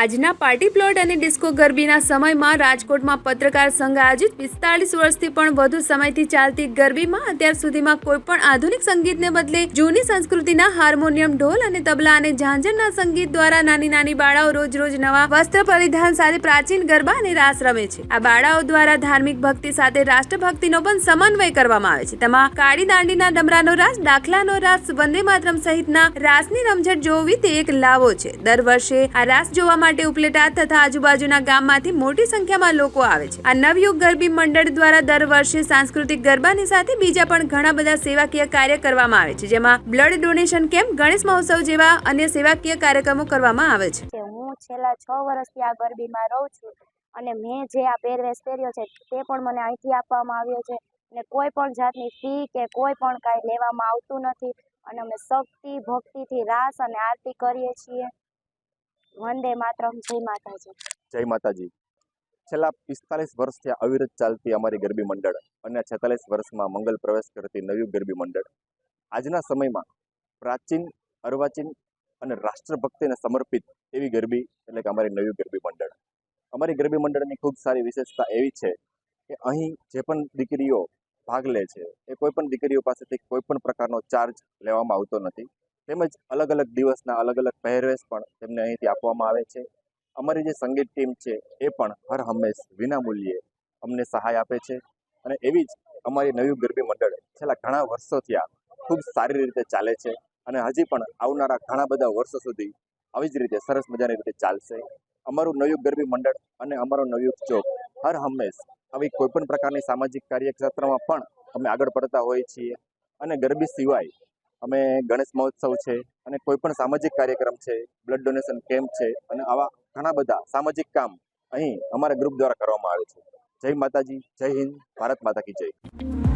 આજના party plot અને disco ગરબીના સમયમાં રાજકોટમાં પત્રકાર સંઘ આયોજિત પિસ્તાળીસ વર્ષથી પણ વધુ સમયથી ચાલતી ગરબીમાં અત્યાર સુધીમાં કોઈ પણ આધુનિક સંગીતને બદલે જૂની સંસ્કૃતિના હાર્મોનિયમ ઢોલ અને તબલા અને ઝાંઝરના સંગીત દ્વારા નાની નાની બાળાઓ રોજ રોજ નવા વસ્ત્ર પરિધાન સાથે પ્રાચીન ગરબા અને રાસ રમે છે. આ બાળાઓ દ્વારા ધાર્મિક ભક્તિ સાથે રાષ્ટ્રભક્તિનો પણ સમન્વય કરવામાં આવે છે. તેમાં કાળી દાંડીના ડમરાનો રાસ, દાખલાનો રાસ, વંદે માતરમ સહિતના રાસની રમઝટ જોવી તે એક લાવો છે. દર વર્ષે આ રાસ જોવા માટે ઉપલેટા તથા આજુબાજુના ગામમાંથી મોટી સંખ્યામાં લોકો આવે છે. આ નવયુગ ગરબી મંડળ દ્વારા દર વર્ષે સાંસ્કૃતિક ગરબાની સાથે બીજા પણ ઘણા બધા સેવાકીય કાર્ય કરવામાં આવે છે, જેમાં બ્લડ ડોનેશન કેમ્પ, ગણેશ મહોત્સવ જેવા અન્ય સેવાકીય કાર્યક્રમો કરવામાં આવે છે. હું છેલ્લા છ વર્ષથી આ ગરબીમાં રહું છું અને મેં જે આ પહેરવેશ પહેર્યો છે તે પણ મને અહીંથી આપવામાં આવ્યો છે અને કોઈ પણ જાતની ફી કે કોઈ પણ કાંઈ લેવામાં આવતું નથી અને અમે શક્તિ, ભક્તિથી રાસ અને આરતી કરીએ છીએ. વંદે માતરમ, જય માતાજી. જય માતાજી. છેલ્લા પિસ્તાલીસ વર્ષથી અવિરત ચાલતી અમારી ગરબી મંડળ અને છેતાલીસ વર્ષમાં મંગલ પ્રવેશ કરતી નવી ગરબી મંડળ. આજના સમયમાં પ્રાચીન, અર્વાચીન અને રાષ્ટ્રભક્તિને સમર્પિત એવી ગરબી એટલે કે અમારી નવી ગરબી મંડળ. અમારી ગરબી મંડળની ખૂબ સારી વિશેષતા એવી છે કે અહીં જે પણ દીકરીઓ ભાગ લે છે, એ કોઈ પણ દીકરીઓ પાસેથી કોઈ પણ પ્રકારનો ચાર્જ લેવામાં આવતો નથી. તેમજ અલગ અલગ દિવસના અલગ અલગ પહેરવેશ પણ તેમને અહીંથી આપવામાં આવે છે. અમારી જે સંગીત ટીમ છે એ પણ હર હંમેશ વિના મૂલ્યે અમને સહાય આપે છે અને એવી જ અમારી નવી ગરબી મંડળ છેલ્લા ઘણા વર્ષોથી આ ખૂબ સારી રીતે ચાલે છે અને હજી પણ આવનારા ઘણા બધા વર્ષો સુધી આવી જ રીતે સરસ મજાની રીતે ચાલશે. અમારું નવયુગ ગરબી મંડળ અને અમારો નવયુગ ચોક હર હંમેશ આવી કોઈપણ પ્રકારની સામાજિક કાર્યક્ષેત્રમાં પણ અમે આગળ પડતા હોઈએ છીએ અને ગરબી સિવાય અમે ગણેશ મહોત્સવ છે અને કોઈ પણ સામાજિક કાર્યક્રમ છે બ્લડ ડોનેશન કેમ્પ છે અને આવા ઘણા બધા સામાજિક કામ અહીં અમારા ગ્રુપ દ્વારા કરવામાં આવે છે. જય માતાજી, જય હિન્દ, ભારત માતા કી જય.